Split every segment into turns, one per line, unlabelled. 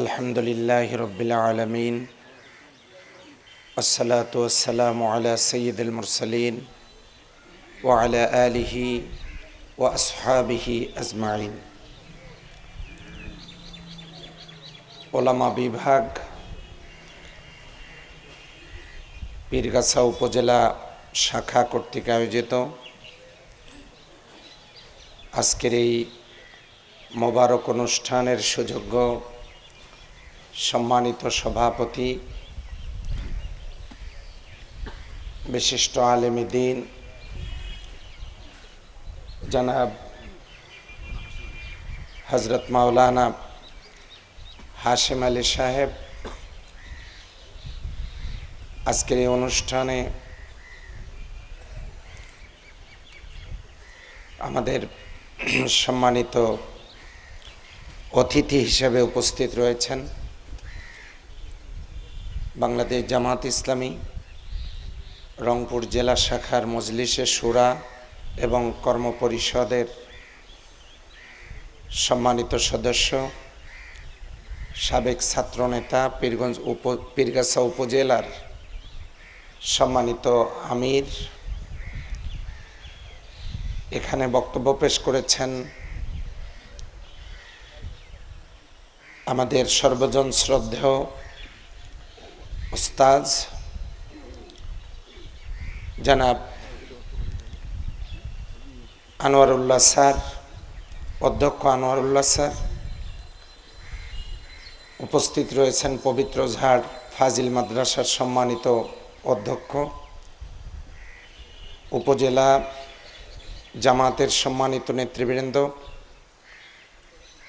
আলহামদুলিল্লাহ রবিল আলমিন। আসসালাত আসসালাম আলা সঈদুল মুরসলিন ও আলা আলিহি ও আসহাবিহি আজমাইন। ওলামা বিভাগ, পীরগাছা উপজেলা শাখা কর্তৃক আয়োজিত আজকের এই মোবারক অনুষ্ঠানের সুযোগ্য সম্মানিত সভাপতি, বিশিষ্ট আলেমী দিন, জনাব হজরত মাওলানা হাশেম আলী সাহেব। আজকের এই অনুষ্ঠানে আমাদের সম্মানিত অতিথি হিসেবে উপস্থিত রয়েছেন। বাংলাদেশ জামাত ইসলামী, রংপুর জেলা শাখার মজলিসে সুরা এবং কর্মপরিষদের সম্মানিত সদস্য, সাবেক ছাত্রনেতা পীরগঞ্জ উপ, পীরগাছা উপজেলার সম্মানিত আমির। এখানে বক্তব্য পেশ করেছেন আমাদের সর্বজন শ্রদ্ধেয় ওস্তাজ জনাব আনোয়ারুল্লাহ স্যার, অধ্যক্ষ আনোয়ারুল্লাহ স্যার, উপস্থিত রয়েছেন পবিত্র ঝাড় ফাজিল মাদ্রাসার সম্মানিত অধ্যক্ষ, উপজেলা জামাতের সম্মানিত নেতৃবৃন্দ,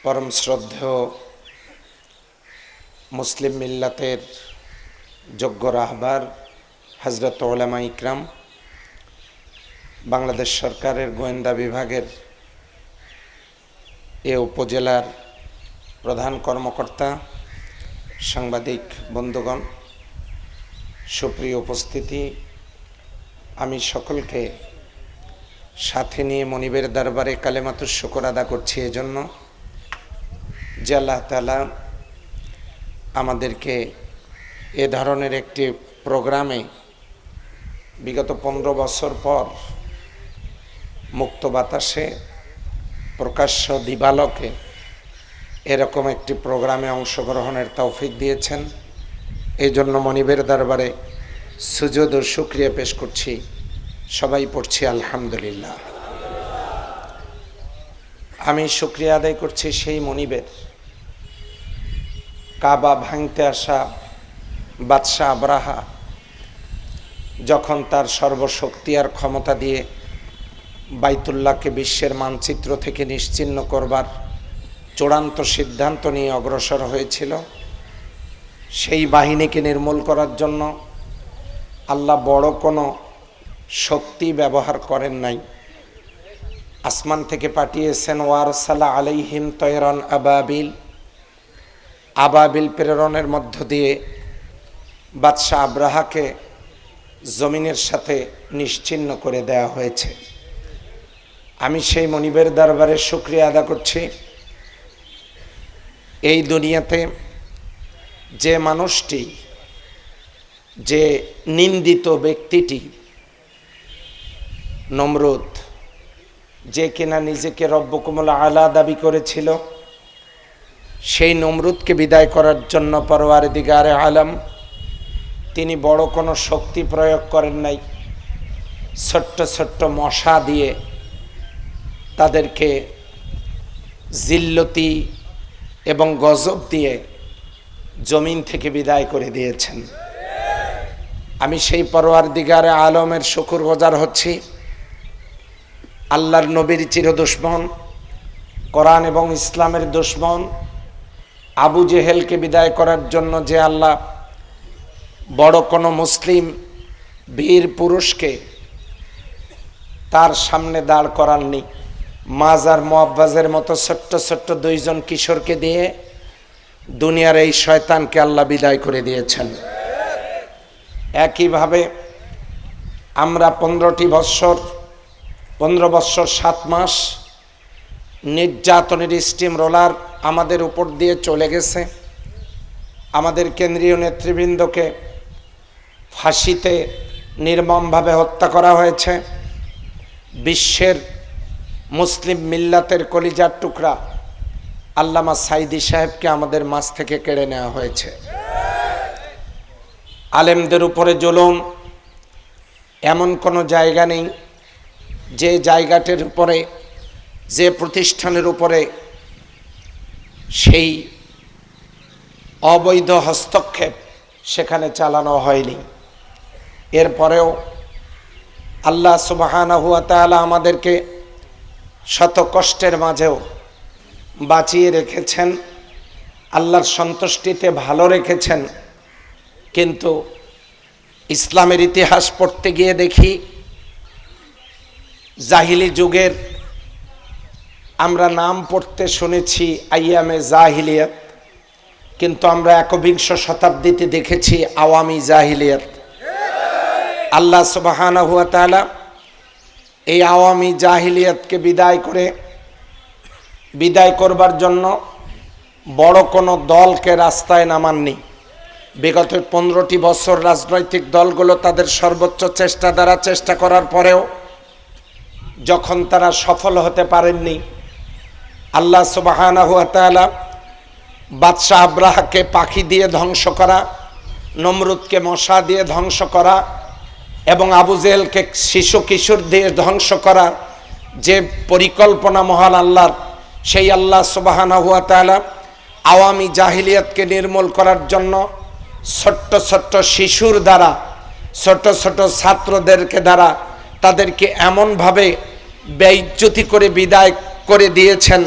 পরম শ্রদ্ধেয় মুসলিম মিল্লাতের যোগ্য রাহবার হজরত ওলামা ইকরাম, বাংলাদেশ সরকারের গোয়েন্দা বিভাগের এ উপজেলার প্রধান কর্মকর্তা, সাংবাদিক বন্ধুগণ, সুপ্রিয় উপস্থিতি, আমি সকলকে সাথে নিয়ে মনিবের দরবারে কালেমাতুর শুকর আদা করছি এজন্য যে আল্লাহ তালা আমাদেরকে এ ধরনের একটি প্রোগ্রামে বিগত পনেরো বছর পর মুক্ত বাতাসে প্রকাশ্য দিবালকে এরকম একটি প্রোগ্রামে অংশগ্রহণের তৌফিক দিয়েছেন। এই জন্য মনিবের দরবারে সুযোদ ও সুক্রিয়া পেশ করছি। সবাই পড়ছি আলহামদুলিল্লাহ। আমি শুক্রিয়া আদায় করছি সেই মনিবের কাবা ভাঙতে আসা বাদশাহ আবরাহা যখন তার সর্বশক্তি আর ক্ষমতা দিয়ে বাইতুল্লাহকে বিশ্বের মানচিত্র থেকে নিশ্চিন্ন করবার চূড়ান্ত সিদ্ধান্ত নিয়ে অগ্রসর হয়েছিল, সেই বাহিনীকে নির্মূল করার জন্য আল্লাহ বড় কোনো শক্তি ব্যবহার করেন নাই। আসমান থেকে পাঠিয়েছেন ওয়ার সালা আলাইহিম তয়রন আবাবিল। আবাবিল প্রেরণের মধ্য দিয়ে বাদশাহ আব্রাহাকে জমিনের সাথে নিশ্চিন্ন করে দেয়া হয়েছে। আমি সেই মনিবের দরবারে শুক্রিয়া আদা করছি। এই দুনিয়াতে যে মানুষটি, যে নিন্দিত ব্যক্তিটি, নমরুদ, যে কিনা নিজেকে রব্বকুমলা আলা দাবি করেছিল, সেই নমরুদকে বিদায় করার জন্য পরোয়ার দিগারে আলম তিনি বড় কোনো শক্তি প্রয়োগ করেন নাই। ছোট্ট ছোট্ট মশা দিয়ে তাদেরকে জিল্লতি এবং গজব দিয়ে জমিন থেকে বিদায় করে দিয়েছেন। আমি সেই পরোয়ার দিগারে আলমের শুকুর গজার হচ্ছি। আল্লাহর নবীর চির দুশ্মন, কোরআন এবং ইসলামের দুশ্মন, আবু জেহেলকে বিদায় করার জন্য যে আল্লাহ বড় কোনো মুসলিম বীর পুরুষকে তার সামনে দাঁড় করাননি। মাজার মোয়াব্বাজের মতো ছোট্ট ছোট্ট দুইজন কিশোরকে দিয়ে দুনিয়ার এই শয়তানকে আল্লাহ বিদায় করে দিয়েছেন। একইভাবে আমরা পনেরোটি বৎসর, পনেরো বৎসর সাত মাস নির্যাতনের স্টিম রোলার আমাদের উপর দিয়ে চলে গেছে। আমাদের কেন্দ্রীয় নেতৃবৃন্দকে ফাঁসিতে নির্মমভাবে হত্যা করা হয়েছে। বিশ্বের মুসলিম মিল্লাতের কলিজার টুকরা আল্লামা সাইদি সাহেবকে আমাদের মাছ থেকে কেড়ে নেওয়া হয়েছে। আলেমদের উপরে জুলুম এমন কোনো জায়গা নেই, যে জায়গাটির উপরে, যে প্রতিষ্ঠানের উপরে সেই অবৈধ হস্তক্ষেপ সেখানে চালানো হয়নি। এরপরেও আল্লাহ সুবাহানা হুয়া তাআলা আমাদেরকে শত কষ্টের মাঝেও বাঁচিয়ে রেখেছেন, আল্লাহর সন্তুষ্টিতে ভালো রেখেছেন। কিন্তু ইসলামের ইতিহাস পড়তে গিয়ে দেখি, জাহিলি যুগের আমরা নাম পড়তে শুনেছি আইয়ামে জাহিলিয়াত, কিন্তু আমরা একবিংশ শতাব্দীতে দেখেছি আওয়ামী জাহিলিয়াত। আল্লাহ সুবাহানা হুয়া তাআলা এই আওয়ামী জাহিলিয়াতকে বিদায় করে, বিদায় করবার জন্য বড় কোনো দলকে রাস্তায় নামাননি। বিগত পনেরোটি বছর রাজনৈতিক দলগুলো তাদের সর্বোচ্চ চেষ্টা দ্বারা চেষ্টা করার পরেও যখন তারা সফল হতে পারেননি, আল্লাহ সুবাহানা হুয়া তাআলা বাদশাহ আব্রাহাকে পাখি দিয়ে ধ্বংস করা, নমরুদকে মশা দিয়ে ধ্বংস করা এবং আবু জেহেলকে শিশু দিয়ে ধ্বংস করার যে পরিকল্পনা মহান আল্লাহর, সেই আল্লাহ সুবাহানা হুয়া তাআলা আওয়ামী জাহিলিয়াতকে নির্মূল করার জন্য ছোট্ট ছোট্ট শিশুর দ্বারা, ছোট ছোট ছাত্রদেরকে দ্বারা তাদেরকে এমনভাবে বেইজ্জতি করে বিদায় করে দিয়েছেন,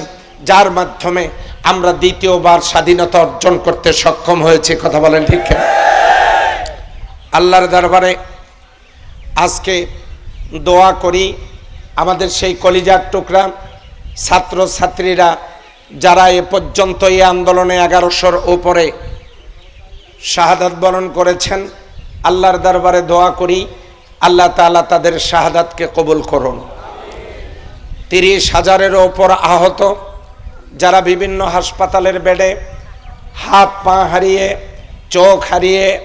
যার মাধ্যমে আমরা দ্বিতীয়বার স্বাধীনতা অর্জন করতে সক্ষম হয়েছে। কথা বলেন ঠিক আল্লাহর দরবারে আজকে দোয়া করি আমাদের সেই কলিজার টুকরা ছাত্র ছাত্রীরা যারা এ পর্যন্ত এই আন্দোলনে এগারোশোর উপরে শাহাদাত বরণ করেছেন, আল্লাহর দরবারে দোয়া করি, আল্লাহ তাআলা তাদের শাহাদাতকে কবুল করুন। তিরিশ হাজারেরও ওপর আহত, যারা বিভিন্ন হাসপাতালের বেডে হাত পা হারিয়ে, চোখ হারিয়ে,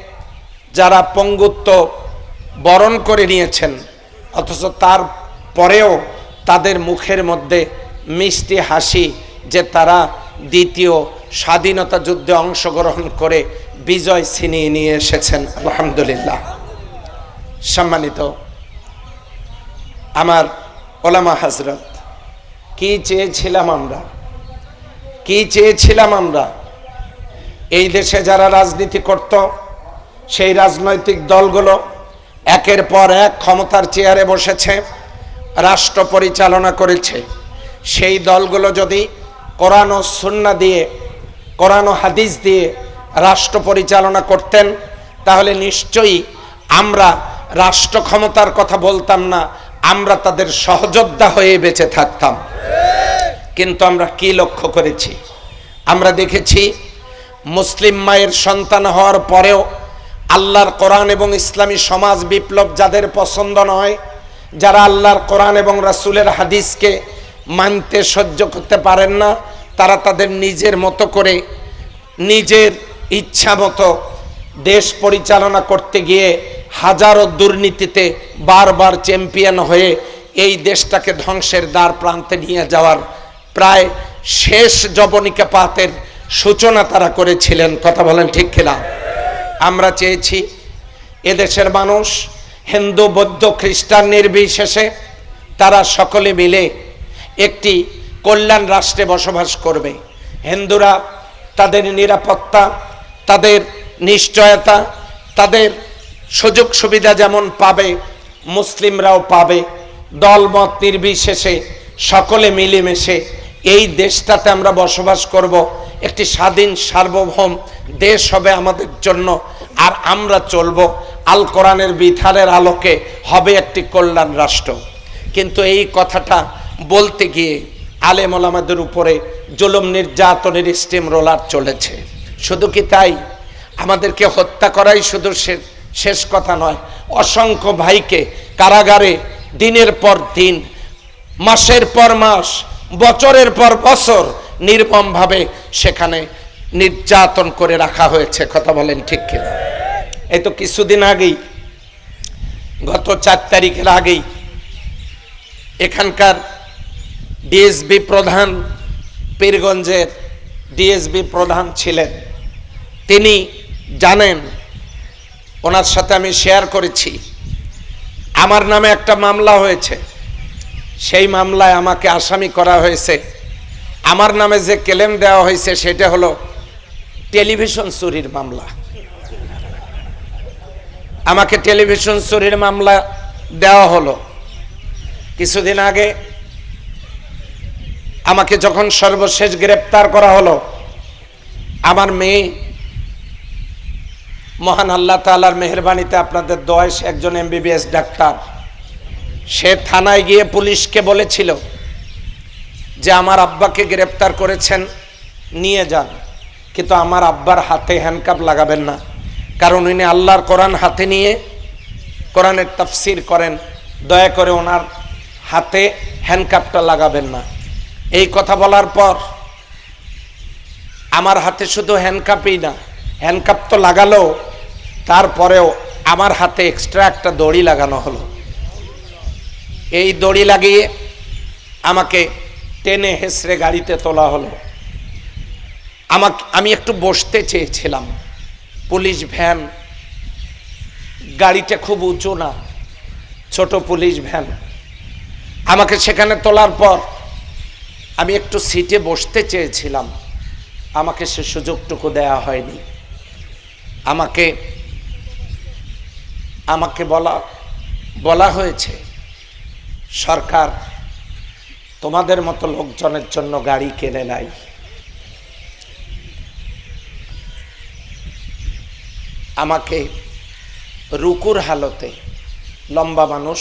যারা পঙ্গুত্ব বরণ করে নিয়েছেন। অথচ তার পরেও তাদের মুখের মধ্যে মিষ্টি হাসি যে তারা দ্বিতীয় স্বাধীনতা যুদ্ধে অংশগ্রহণ করে বিজয় ছিনিয়ে নিয়ে এসেছেন। আলহামদুলিল্লাহ। সম্মানিত আমার ওলামা হাজরত, কি চেয়েছিলাম আমরা? কি চেয়েছিলাম আমরা? এই দেশে যারা রাজনীতি করত, সেই রাজনৈতিক দলগুলো একের পর এক ক্ষমতার চেয়ারে বসেছে, রাষ্ট্র পরিচালনা করেছে। সেই দলগুলো যদি কোরআন ও সুন্না দিয়ে, কোরআন ও হাদিস দিয়ে রাষ্ট্র পরিচালনা করতেন, তাহলে নিশ্চয়ই আমরা রাষ্ট্র ক্ষমতার কথা বলতাম না, আমরা তাদের সহযোদ্ধা হয়ে বেঁচে থাকতাম। কিন্তু আমরা কি লক্ষ্য করেছি? আমরা দেখেছি, মুসলিম মায়ের সন্তান হওয়ার পরেও আল্লাহর কোরআন এবং ইসলামী সমাজ বিপ্লব যাদের পছন্দ নয়, যারা আল্লাহর কোরআন এবং রাসূলের হাদিসকে মানতে সহ্য করতে পারেন না, তারা তাদের নিজের মতো করে নিজের ইচ্ছা মতো দেশ পরিচালনা করতে গিয়ে হাজারো দুর্নীতিতে বারবার চ্যাম্পিয়ন হয়ে এই দেশটাকে ধ্বংসের দ্বার প্রান্তে নিয়ে যাওয়ার প্রায় শেষ জবনিকা পাতের সূচনা তারা করেছিলেন। কথা বলেন ঠিক কিনা? আমরা চেয়েছি এদেশের মানুষ, হিন্দু, বৌদ্ধ, খ্রিস্টান নির্বিশেষে তারা সকলে মিলে একটি কল্যাণ রাষ্ট্রে বসবাস করবে। হিন্দুরা তাদের নিরাপত্তা, তাদের নিশ্চয়তা, তাদের সুযোগ সুবিধা যেমন পাবে, মুসলিমরাও পাবে। দলমত নির্বিশেষে সকলে মিলেমিশে এই দেশটাতে আমরা বসবাস করব। একটি স্বাধীন, সার্বভৌম দেশ হবে আমাদের জন্য। আর আমরা চলব, আল কোরআনের বিধানের আলোকে হবে একটি কল্যাণ রাষ্ট্র। কিন্তু এই কথাটা বলতে গিয়ে আলেম ওলামাদের উপরে জুলুম নির্যাতনের স্টিম রোলার চলেছে। শুধু কি তাই? আমাদেরকে হত্যা করাই শুধু শেষ কথা নয়। অসংখ্য ভাইকে কারাগারে দিনের পর দিন, মাসের পর মাস, বছরের পর বছর নির্মমভাবে সেখানে নির্যাতন করে রাখা হয়েছে, কথা বলেন ঠিক কিনা? এই তো কিছুদিন আগেই, গত চার তারিখের আগেই এখানকার ডিএসবি প্রধান পীরগঞ্জের ডিএসবি প্রধান ছিলেন। তিনি জানেন, ওনার সাথে আমি শেয়ার করেছি। আমার নামে একটা মামলা হয়েছে। সেই মামলায় আমাকে আসামি করা হয়েছে। আমার নামে যে ক্লেম দেওয়া হয়েছে, সেটা হলো টেলিভিশন চুরির মামলা। আমাকে টেলিভিশন চুরির মামলা দেওয়া হলো। কিছুদিন আগে আমাকে যখন সর্বশেষ গ্রেপ্তার করা হলো, আমার মেয়ে, মহান আল্লাহ তালার মেহরবানিতে আপনাদের দোয়ায় সে একজন এমবিবিএস ডাক্তার, সে থানায় গিয়ে পুলিশকে বলেছিল যে আমার আব্বাকে গ্রেপ্তার করেছেন, নিয়ে যান। কিন্তু আমার আব্বার হাতে হ্যান্ডকাপ লাগাবেন না। কারণ উনি আল্লাহর কোরআন হাতে নিয়ে কোরআনের তাফসির করেন। দয়া করে ওনার হাতে হ্যান্ডকাপটা লাগাবেন না। এই কথা বলার পর আমার হাতে শুধু হ্যান্ডকাপই না হ্যান্ডকাপ তো লাগালো তারপরেও আমার হাতে এক্সট্রা একটা দড়ি লাগানো হলো। এই দড়ি লাগিয়ে আমাকে টেনে হেসড়ে গাড়িতে তোলা হলো। আমাকে আমি একটু বসতে চেয়েছিলাম। পুলিশ ভ্যান গাড়িটা খুব উঁচু না, ছোট পুলিশ ভ্যান। আমাকে সেখানে তোলার পর আমি একটু সিটে বসতে চেয়েছিলাম। আমাকে সে সুযোগটুকু দেয়া হয়নি। আমাকে আমাকে বলা বলা হয়েছে, সরকার তোমাদের মতো লোকজনের জন্য গাড়ি কেনে নাই। আমাকে রুকুর হালতে লম্বা মানুষ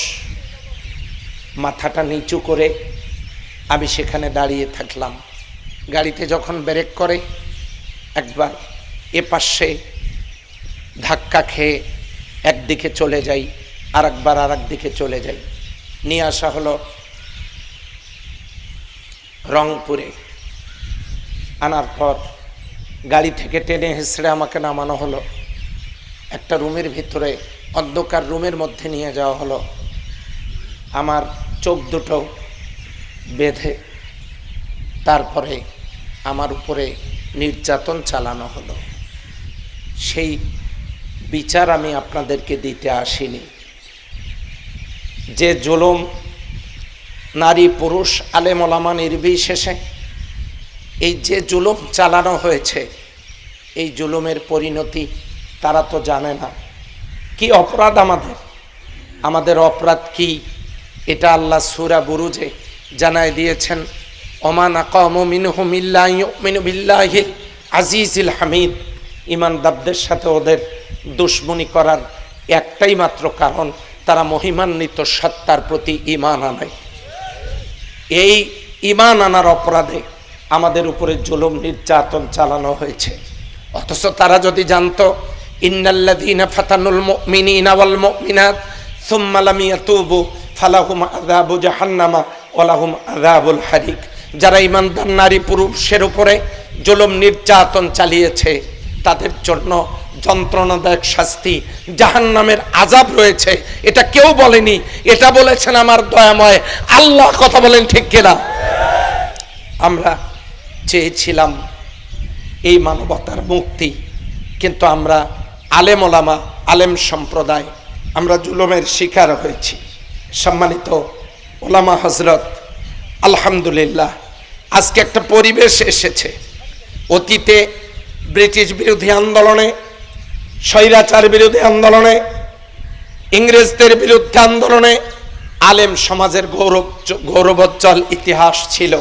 মাথাটা নিচু করে আমি সেখানে দাঁড়িয়ে থাকলাম। গাড়িতে যখন ব্রেক করে, একবার এ পাশে ধাক্কা খেয়ে একদিকে চলে যাই আর একবার আর দিকে চলে যাই। নিয়ে আসা হলো রংপুরে। আনার পর গাড়ি থেকে টেনে হেসড়ে আমাকে নামানো হলো। একটা রুমের ভিতরে অন্ধকার রুমের মধ্যে নিয়ে যাওয়া হলো। আমার চোখ দুটো বেঁধে তারপরে আমার উপরে নির্যাতন চালানো হলো। সেই বিচার আমি আপনাদেরকে দিতে আসিনি। যে জুলুম নারী পুরুষ আলেম ওলামা নির্বিশেষে এই যে জুলুম চালানো হয়েছে, এই জুলুমের পরিণতি তারা তো জানে না। কি অপরাধ আমাদের? আমাদের অপরাধ কি? এটা আল্লাহ সুরা বুরুজে জানায় দিয়েছেন ওমান আকাম মিনু বিল্লাহিল আজিজিল হামিদ। ইমানদারদের সাথে ওদের দুশ্মনী করার একটাই মাত্র কারণ, তারা মহিমান্বিত সত্তার প্রতি ইমান আনায় এই ইমান আনার অপরাধে আমাদের উপরে জুলুম, নির্যাতন চালানো হয়েছে। অথচ তারা যদি জানতো, ইন্নাল্লাযীনা ফাতানুল মুমিনিনা ওয়াল মুমিনাত, সুম্মা লাম ইয়াতুবু ফালাহুম আযাবু জাহান্নামা ওয়া লাহুম আযাবুল হারিক। যারা ইমানদার, নারী, পুরুষের উপরে জুলুম, নির্যাতন চালিয়েছে, তাদের জন্য যন্ত্রণাদায়ক শাস্তি, জাহান্নামের আজাব রয়েছে। এটা কেউ বলেনি। এটা বলেছেন আমার দয়াময়। আল্লাহ কথা বলেন ঠিক কিনা? আমরা চেয়েছিলাম এই মানবতার মুক্তি, কিন্তু আমরা আলেম ওলামা, আলেম সম্প্রদায়, আমরা জুলুমের শিকার হয়েছি। সম্মানিত ওলামা হজরত আলহামদুলিল্লাহ, আজকে একটা পরিবেশ এসেছে। অতীতে ব্রিটিশ বিরোধী আন্দোলনে স্বৈরাচার বিরোধী আন্দোলনে, ইংরেজদের বিরুদ্ধে আন্দোলনে আলেম সমাজের গৌরব, গৌরবোজ্জ্বল ইতিহাস ছিল।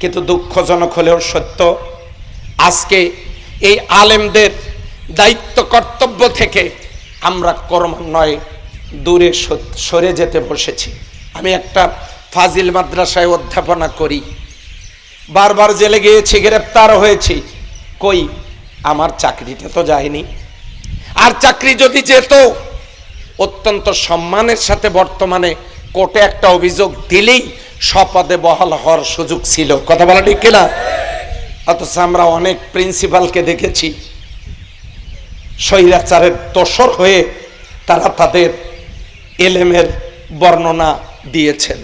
কিন্তু দুঃখজনক হলেও সত্য, আজকে এই আলেমদের দায়িত্ব কর্তব্য থেকে আমরা ক্রমান্বয়ে দূরে সরে যেতে বসেছি। আমি একটা ফাজিল মাদ্রাসায় অধ্যাপনা করি। বারবার জেলে গিয়েছি, গ্রেপ্তার হয়েছি। কই? আমার চাকরিটা তো যায়নি। আর চাকরি যদি যেত, অত্যন্ত সম্মানের সাথে বর্তমানে কোর্টে একটা অভিযোগ দিলেই স্বপদে বহাল হওয়ার সুযোগ ছিল। কথা বলা ঠিক কিনা? অথচ আমরা অনেক প্রিন্সিপালকে দেখেছি। স্বৈরাচারের তোষর হয়ে তারা তাদের এলেমের বর্ণনা দিয়েছেন।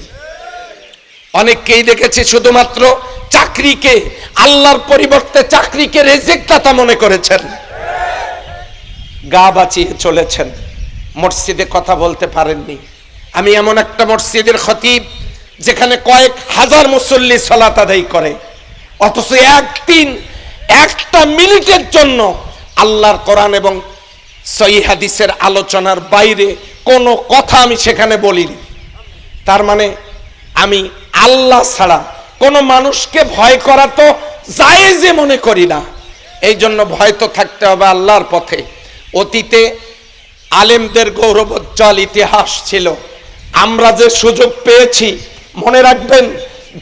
অনেককেই দেখেছি শুধুমাত্র চাকরিকে, আল্লাহর পরিবর্তে চাকরিকে রেজেক্টাতা মনে করেছেন। গা বাঁচিয়ে চলেছেন। মসজিদে কথা বলতে পারেননি। আমি এমন একটা মসজিদের খতিব যেখানে কয়েক হাজার মুসল্লি সলাত আদায় করে। অথচ একদিন একটা মিনিটের জন্য আল্লাহর কোরআন এবং সহি হাদিসের আলোচনার বাইরে কোনো কথা আমি সেখানে বলিনি। তার মানে আমি আল্লাহ ছাড়া কোনো মানুষকে ভয় করা তো যায় যে মনে করি না। এই জন্য ভয় তো থাকতে হবে আল্লাহর পথে। অতীতে আলেমদের গৌরবোজ্জ্বল ইতিহাস ছিল। আমরা যে সুযোগ পেয়েছি, মনে রাখবেন,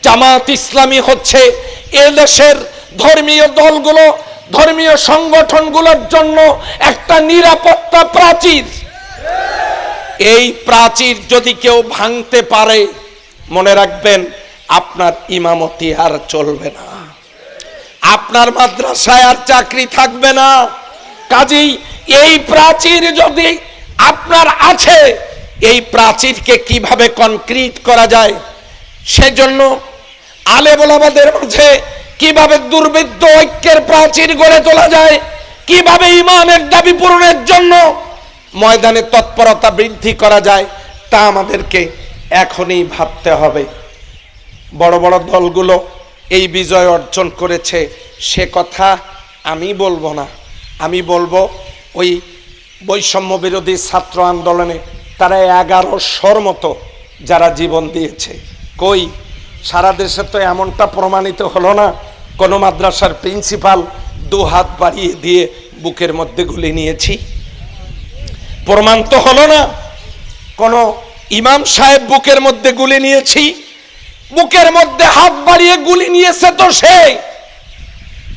জামাত ইসলামী হচ্ছে এ দেশের ধর্মীয় দলগুলো, ধর্মীয় সংগঠনগুলোর জন্য একটা নিরাপত্তা প্রাচীর। এই প্রাচীর যদি কেউ ভাঙতে পারে, মনে রাখবেন, আপনার ইমামতি আর চলবে না। আপনার মাদ্রাসায় আর চাকরি থাকবে না। কাজেই এই প্রাচীর যদি আপনার আছে, এই প্রাচীরকে কীভাবে কনক্রিট করা যায়? সেজন্য আলেবলাবাদের মাঝে কীভাবে দুর্বৃত্ত ঐক্যের প্রাচীর গড়ে তোলা যায়? কীভাবে ইমানের দাবি পূরণের জন্য ময়দানে তৎপরতা বৃদ্ধি করা যায়? তা আমাদেরকে এখনই ভাবতে হবে। বড় বড় দলগুলো এই বিজয় অর্জন করেছে, সে কথা আমি বলব না। আমি বলব ওই বৈষম্য বিরোধী ছাত্র আন্দোলনে তারা এগারোশোর মতো যারা জীবন দিয়েছে। কই? সারা দেশে তো এমনটা প্রমাণিত হলো না, কোনো মাদ্রাসার প্রিন্সিপাল দু হাত বাড়িয়ে দিয়ে বুকের মধ্যে গুলি নিয়েছি। প্রমাণ তো হলো না, কোন ইমাম সাহেব বুকের মধ্যে গুলি নিয়েছি, বুকের মধ্যে হাত বাড়িয়ে গুলি নিয়েছে তো সে।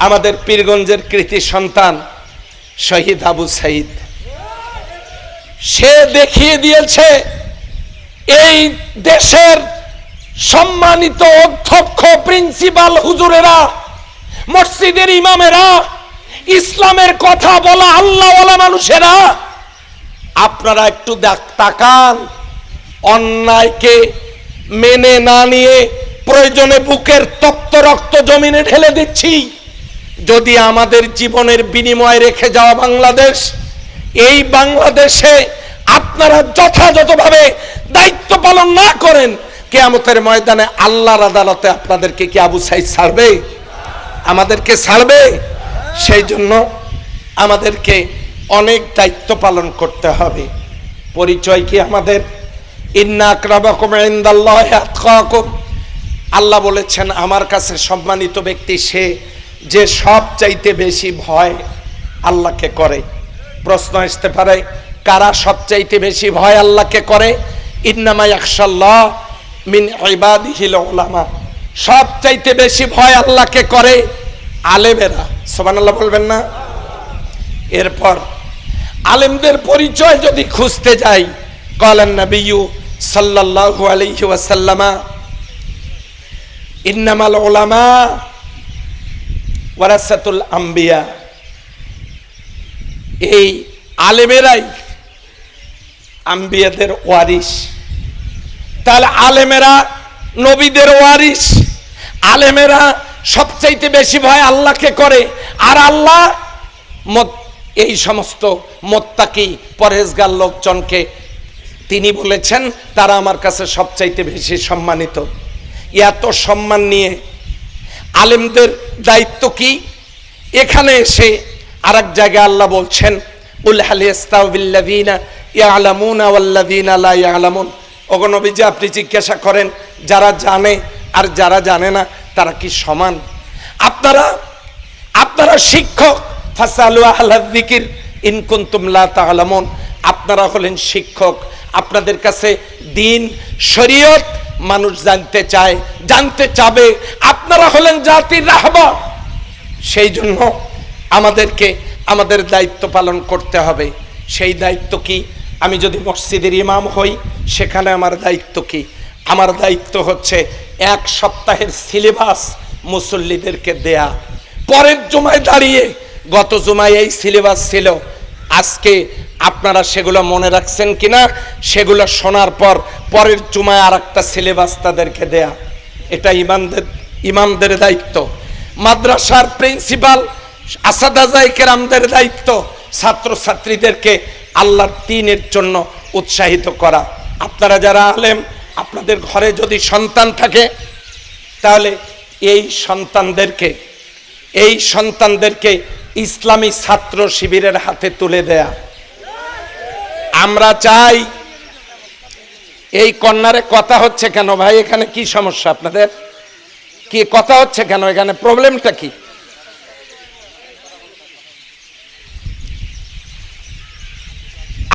আমাদের পীরগঞ্জের কৃতি সন্তান শহীদ আবু সাইদ। সে দেখিয়ে দিয়েছে, এই দেশের সম্মানিত অধ্যক্ষ, প্রিন্সিপাল হুজুরেরা, মসজিদের ইমামেরা, ইসলামের কথা বলা আল্লাহওয়ালা মানুষেরা, আপনারা একটু তাকান। অন্যায়কে মেনে না নিয়ে প্রয়োজনে বুকের তপ্ত রক্ত জমিনে ঢেলে দিচ্ছি। যদি আমাদের জীবনের বিনিময় রেখে যাওয়া বাংলাদেশ, এই বাংলাদেশে আপনারা যথাযথভাবে দায়িত্ব পালন না করেন, কেয়ামতের ময়দানে আল্লাহর আদালতে আপনাদেরকে কি আবু সাইদ ছাড়বে? আমাদেরকে ছাড়বে? সেই জন্য আমাদেরকে অনেক দায়িত্ব পালন করতে হবে। পরিচয় কি আমাদের? আল্লাহ বলেছেন, আমার কাছে সম্মানিত ব্যক্তি সে যে সব চাইতে বেশি ভয় আল্লাহকে করে। প্রশ্ন আসতে পারে, কারা সবচাইতে বেশি ভয় আল্লাহকে করে? ইন্নামা ইয়াখশাল্লাহ মিন ইবাদিহিল বেশি ভয় আল্লাহকে করে আলেমেরা। সুবহানাল্লাহ বলবেন না? এরপর, আলেমদের পরিচয় যদি খুঁজতে যাই কলেন নবিয়ু সাল্লাল্লাহু আলাইহি ইন্নামাল উলামা ওয়ারাসাতুল আম্বিয়া। এই আলেমেরাই আম্বিয়াদের ওয়ারিস তাহলে আলেমেরা নবীদের ওয়ারিস আলেমেরা সবচাইতে বেশি ভয় আল্লাহকে করে। আর আল্লাহ এই সমস্ত মোত্তাকি পরেজগার লোকজনকে তিনি বলেছেন, তারা আমার কাছে সবচাইতে বেশি সম্মানিত। এত সম্মান নিয়ে আলেমদের দায়িত্ব কি? এখানে এসে আর এক জায়গায় আল্লাহ বলছেন নবীজি, আপনি জিজ্ঞাসা করেন, যারা জানে আর যারা জানে না, তারা কি সমান? আপনারা আপনারা শিক্ষক, ফাসালু আহলাদ যিকির ইন কুনতুম লা তা'লামুন। আপনারা হলেন শিক্ষক। আপনাদের কাছে দিন, শরীয়ত মানুষ জানতে চায়, জানতে চাবে, আপনারা হলেন জাতির রাহবা সেই জন্য আমাদেরকে, আমাদের দায়িত্ব পালন করতে হবে। সেই দায়িত্ব কি? আমি যদি মসজিদের ইমাম হই, সেখানে আমার দায়িত্ব কি? আমার দায়িত্ব হচ্ছে এক সপ্তাহের সিলেবাস মুসল্লিদেরকে দেয়া। পরের জুমায় দাঁড়িয়ে, গত জুমায় এই সিলেবাস ছিল আজকে আপনারা সেগুলো মনে রাখছেন কিনা? সেগুলো শোনার পর পরের চুমায় আর একটা সিলেবাস তাদেরকে দেয়া। এটা ইমামদের ইমামদের দায়িত্ব। মাদ্রাসার প্রিন্সিপাল আসাদাজাই কেরামদের দায়িত্ব। ছাত্রছাত্রীদেরকে আল্লাহর দিনের জন্য উৎসাহিত করা। আপনারা যারা আলেম, আপনাদের ঘরে যদি সন্তান থাকে, তাহলে এই সন্তানদেরকে এই সন্তানদেরকে ইসলামী ছাত্র শিবিরের হাতে তুলে দেয়া। আমরা চাই, এই কন্যারে কথা হচ্ছে কেন? ভাই, এখানে কি সমস্যা আপনাদের? কি কথা হচ্ছে কেন? এখানে প্রবলেমটা কি?